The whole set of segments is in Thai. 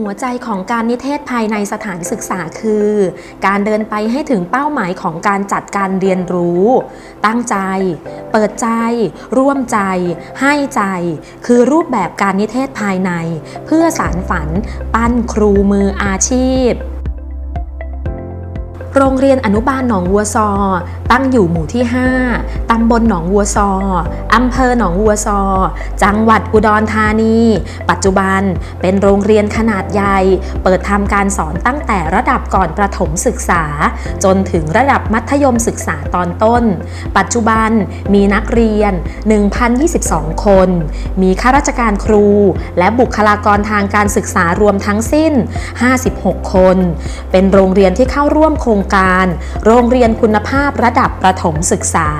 หัวใจของการนิเทศภายในสถานศึกษาคือ การเดินไปให้ถึงเป้าหมายของการจัดการเรียนรู้ ตั้งใจ เปิดใจ ร่วมใจ ให้ใจ คือรูปแบบการนิเทศภายใน เพื่อสารฝัน ปั้นครูมืออาชีพ โรงเรียนอนุบาลหนองวัวซอ ตั้งอยู่หมู่ที่ 5 ตำบลหนองวัวซอ อำเภอหนองวัวซอ จังหวัดอุดรธานี ปัจจุบันเป็นโรงเรียนขนาดใหญ่ เปิดทำการสอนตั้งแต่ระดับก่อนประถมศึกษา จนถึงระดับมัธยมศึกษาตอนต้น ปัจจุบันมีนักเรียน 1,022 คน มีข้าราชการครู และบุคลากรทางการศึกษารวมทั้งสิ้น 56 คน เป็นโรงเรียนที่เข้าร่วมโครงการ โรงเรียนคุณภาพระดับประถมศึกษา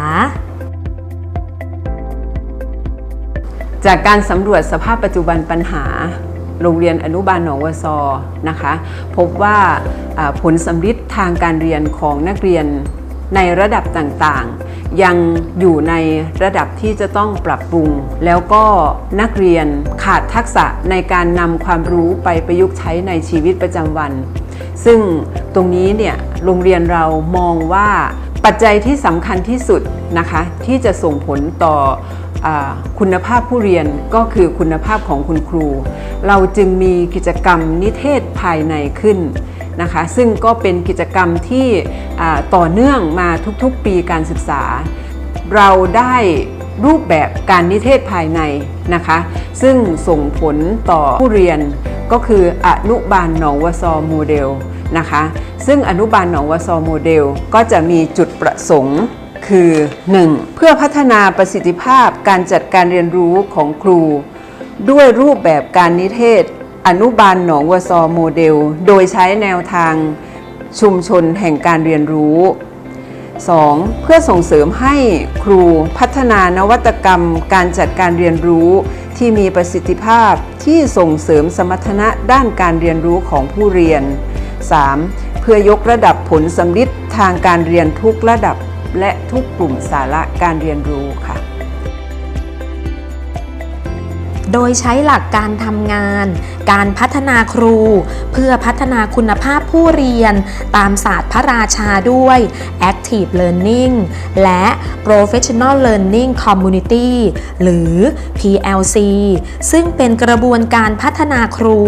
จากการสำรวจสภาพปัจจุบันปัญหา โรงเรียนอนุบาลหนองวัวซอนะคะ พบว่าอ่าผลสำลิดทางการเรียนของนักเรียนในระดับต่างๆ ยังอยู่ในระดับที่จะต้องปรับปรุง แล้วก็นักเรียนขาดทักษะในการนำความรู้ไปประยุกต์ใช้ในชีวิตประจำวัน ซึ่ง ตรงนี้เนี่ยโรงเรียนเรามองว่าปัจจัยที่สำคัญที่สุดนะคะที่จะส่งผลต่ออคุณภาพผู้เรียนก็คือคุณภาพของคุณครู เราจึงมีกิจกรรมนิเทศภายในขึ้นนะคะซึ่งก็เป็นกิจกรรมที่ต่อเนื่องมาทุกๆปีการศึกษา เราได้รูปแบบการนิเทศภายในนะคะ ซึ่งส่งผลต่อผู้เรียนก็คืออนุบาลหนองวซอโมเดล นะคะ ซึ่งอนุบาลหนองวะซอโมเดล ก็จะมีจุดประสงค์คือ 1. เพื่อพัฒนาประสิทธิภาพการจัดการเรียนรู้ของครู ด้วยรูปแบบการนิเทศ อนุบาลหนองวะซอโมเดล โดยใช้แนวทางชุมชนแห่งการเรียนรู้ 2. เพื่อส่งเสริมให้ครูพัฒนานวัตกรรมการจัดการเรียนรู้ที่มีประสิทธิภาพที่ส่งเสริมสมรรถนะด้านการเรียนรู้ของผู้เรียน 3. เพื่อยกระดับผลสำลิดทางการเรียนทุกระดับ และทุกกลุ่มสาระการเรียนรู้ค่ะ โดยใช้หลักการทำงาน การพัฒนาครู เพื่อพัฒนาคุณภาพผู้เรียน ตามศาสตร์พระราชาด้วย Active Learning และ Professional Learning Community หรือ PLC ซึ่งเป็นกระบวนการพัฒนาครู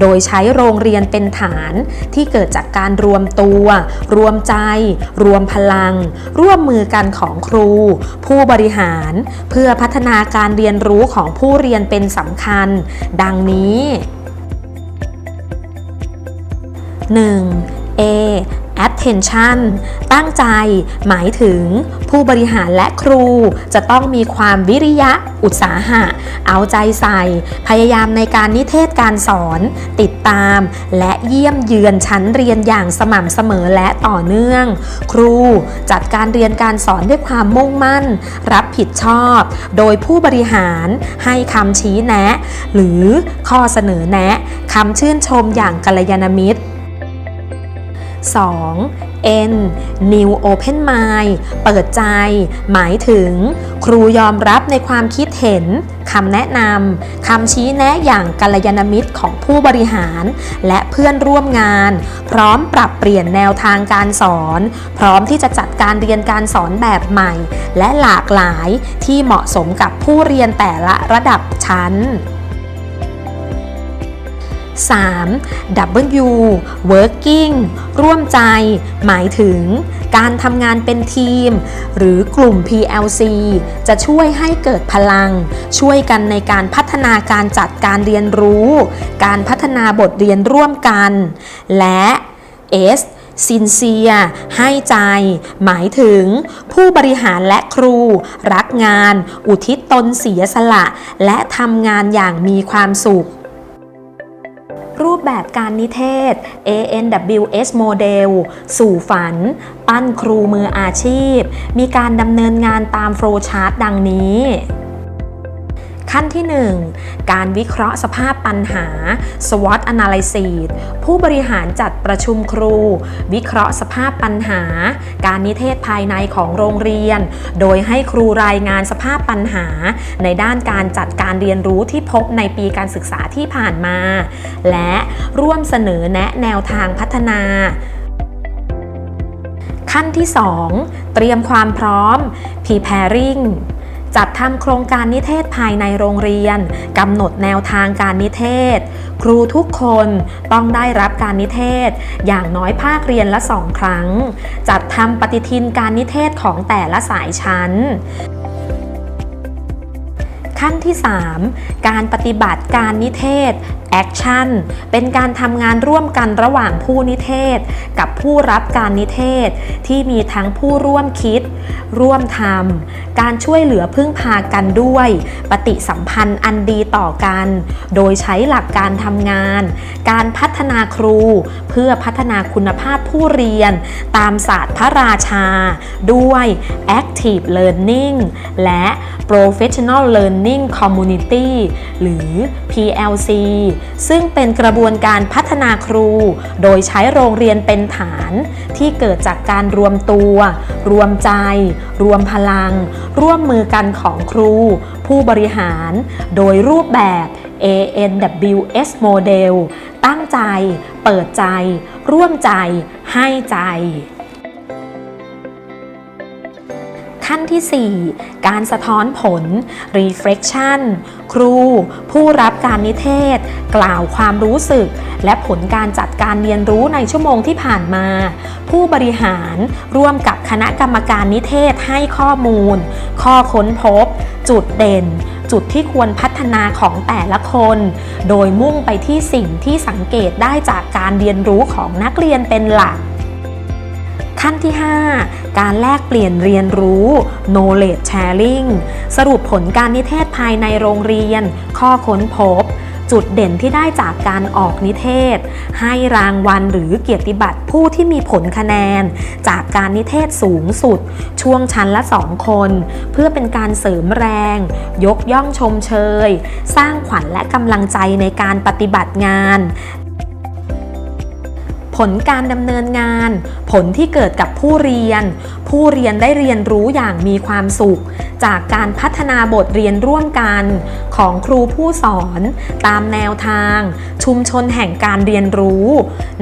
โดยใช้โรงเรียนเป็นฐานที่เกิดจากการรวมตัว รวมใจ รวมพลัง ร่วมมือกันของครู ผู้บริหาร เพื่อพัฒนาการเรียนรู้ของผู้เรียนเป็นสำคัญ ดังนี้ 1. A attention ตั้งใจ หมายถึง ผู้บริหารและครูจะต้องมีความวิริยะ อุตสาหะ เอาใจใส่ พยายามในการนิเทศการสอน ติดตาม และเยี่ยมเยือนชั้นเรียนอย่างสม่ำเสมอและต่อเนื่อง ครูจัดการเรียนการสอนด้วยความมุ่งมั่น รับผิดชอบ โดยผู้บริหารให้คำชี้แนะ หรือข้อเสนอแนะคำชื่นชมอย่างกัลยาณมิตร 2. N New Open Mind เปิดใจ หมายถึง ครูยอมรับในความคิดเห็นคำแนะนำคำชี้แนะอย่างกัลยาณมิตรของผู้บริหาร และเพื่อนร่วมงาน พร้อมปรับเปลี่ยนแนวทางการสอน พร้อมที่จะจัดการเรียนการสอนแบบใหม่ และหลากหลายที่เหมาะสมกับผู้เรียนแต่ละระดับชั้น 3. W working ร่วมใจ หมายถึง การทำงานเป็นทีม หรือกลุ่ม PLC จะช่วยให้เกิดพลัง ช่วยกันในการพัฒนาการจัดการเรียนรู้ การพัฒนาบทเรียนร่วมกัน และ S ซินเซีย ให้ใจ หมายถึง ผู้บริหารและครู รักงาน อุทิศตนเสียสละ และทำงานอย่างมีความสุข รูปแบบการนิเทศ ANWS Model สู่ฝัน ปั้นครูมืออาชีพ มีการดำเนินงานตามโฟล์ชาร์ตดังนี้ ขั้นที่ 1 การวิเคราะห์สภาพปัญหา SWOT analysis ผู้บริหารจัดประชุมครู วิเคราะห์สภาพปัญหา การนิเทศภายในของโรงเรียน โดยให้ครูรายงานสภาพปัญหา ในด้านการจัดการเรียนรู้ที่พบในปีการศึกษาที่ผ่านมา และร่วมเสนอแนะแนวทางพัฒนาขั้นที่ 2 เตรียมความพร้อม preparing จัดทำโครงการนิเทศภายในโรงเรียนกำหนดแนวทางการนิเทศ ครูทุกคนต้องได้รับการนิเทศ อย่างน้อยภาคเรียนละสองครั้ง จัดทำปฏิทินการนิเทศของแต่ละสายชั้นขั้นที่ 3 การปฏิบัติการนิเทศ Action เป็นการทำงานร่วมกันระหว่างผู้นิเทศ กับผู้รับการนิเทศ ที่มีทั้งผู้ร่วมคิด ร่วมทำการช่วยเหลือพึ่งพากันด้วย ปฏิสัมพันธ์อันดีต่อกัน โดยใช้หลักการทำงาน การพัฒนาครู เพื่อพัฒนาคุณภาพผู้เรียน ตามศาสตร์พระราชา ด้วย Active Learning และ Professional Learning Community หรือ PLC ซึ่งเป็นกระบวนการพัฒนาครู โดยใช้โรงเรียนเป็นฐาน ที่เกิดจากการรวมตัว รวมใจ รวมพลัง ร่วมมือกันของครู ผู้บริหาร โดยรูปแบบ ANWS Model ตั้งใจ เปิดใจ ร่วมใจ ให้ใจ ขั้นที่ 4 การสะท้อนผล reflection ครู ผู้รับการนิเทศ กล่าวความรู้สึก และผลการจัดการเรียนรู้ในชั่วโมงที่ผ่านมา ผู้บริหารร่วมกับคณะกรรมการนิเทศให้ข้อมูล ข้อค้นพบ จุดเด่น จุดที่ควรพัฒนาของแต่ละคน โดยมุ่งไปที่สิ่งที่สังเกตได้จากการเรียนรู้ของนักเรียนเป็นหลักขั้นที่ 5 การแลกเปลี่ยนเรียนรู้ knowledge sharing สรุปผลการนิเทศภายในโรงเรียน ข้อค้นพบ จุดเด่นที่ได้จากการออกนิเทศ ให้รางวัลหรือเกียรติบัตรผู้ที่มีผลคะแนน จากการนิเทศสูงสุด ช่วงชั้นละ2คน เพื่อเป็นการเสริมแรง ยกย่องชมเชย สร้างขวัญและกำลังใจในการปฏิบัติงาน ผลการดำเนินงาน ผลที่เกิดกับผู้เรียน ผู้เรียนได้เรียนรู้อย่างมีความสุข จากการพัฒนาบทเรียนร่วมกัน ของครูผู้สอน ตามแนวทาง ชุมชนแห่งการเรียนรู้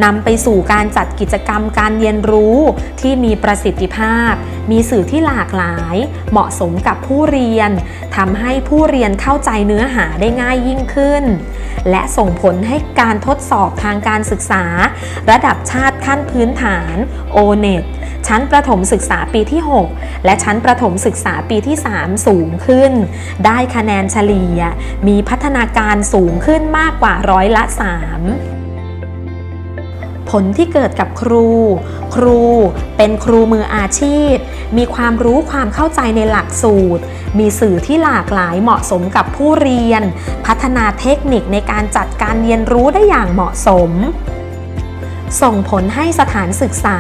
นำไปสู่การจัดกิจกรรมการเรียนรู้ที่มีประสิทธิภาพมีสื่อที่หลากหลาย เหมาะสมกับผู้เรียนทำให้ผู้เรียนเข้าใจเนื้อหาได้ง่ายยิ่งขึ้น และส่งผลให้การทดสอบทางการศึกษา ระดับชาติขั้นพื้นฐาน O-NET ชั้นประถมศึกษาปีที่ 6 และชั้นประถมศึกษาปีที่ 3 สูงขึ้น ได้คะแนนเฉลี่ย มีพัฒนาการสูงขึ้นมากกว่าร้อยละ 3 ลที่เกิดกับครู ครูเป็นครูมืออาชีพ มีความรู้ความเข้าใจในหลักสูตร มีสื่อที่หลากหลายเหมาะสมกับผู้เรียน พัฒนาเทคนิคในการจัดการเรียนรู้ได้อย่างเหมาะสม ส่งผลให้สถานศึกษา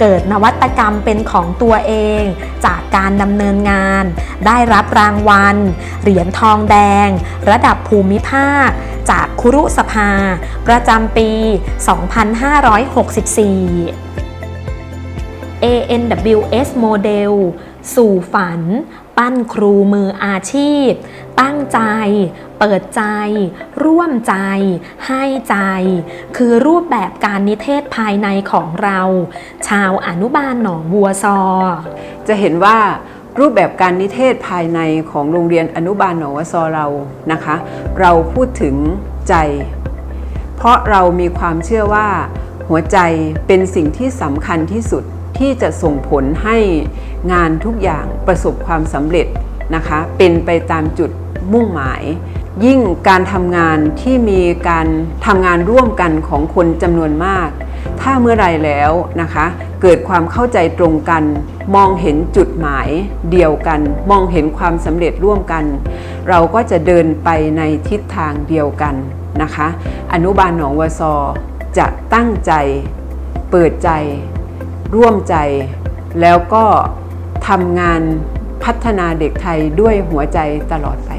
เกิดนวัตกรรมเป็นของตัวเอง จากการดำเนินงาน ได้รับรางวัล เหรียญทองแดง ระดับภูมิภาค จากคุรุสภา ประจำปี 2564 ANWS Model สู่ฝัน ปั้นครูมืออาชีพ ตั้งใจ เปิดใจ ร่วมใจ ให้ใจ คือรูปแบบการนิเทศภายในของเรา ชาวอนุบาลหนองบัวซอ จะเห็นว่ารูปแบบการนิเทศภายในของโรงเรียนอนุบาลหนองบัวซอเรานะคะ เราพูดถึงใจ เพราะเรามีความเชื่อว่า หัวใจเป็นสิ่งที่สำคัญที่สุดที่จะส่งผลให้ งานทุกอย่างประสบความสำเร็จนะคะ เป็นไปตามจุดมุ่งหมาย ยิ่งการทำงานที่มีการทำงานร่วมกันของคนจำนวนมาก ถ้าเมื่อไรแล้วนะคะ เกิดความเข้าใจตรงกัน มองเห็นจุดหมายเดียวกัน มองเห็นความสำเร็จร่วมกัน เราก็จะเดินไปในทิศทางเดียวกันนะคะ อนุบาลหนองวซอจะตั้งใจ เปิดใจ ร่วมใจ แล้วก็ ทำงานพัฒนาเด็กไทยด้วยหัวใจตลอดไป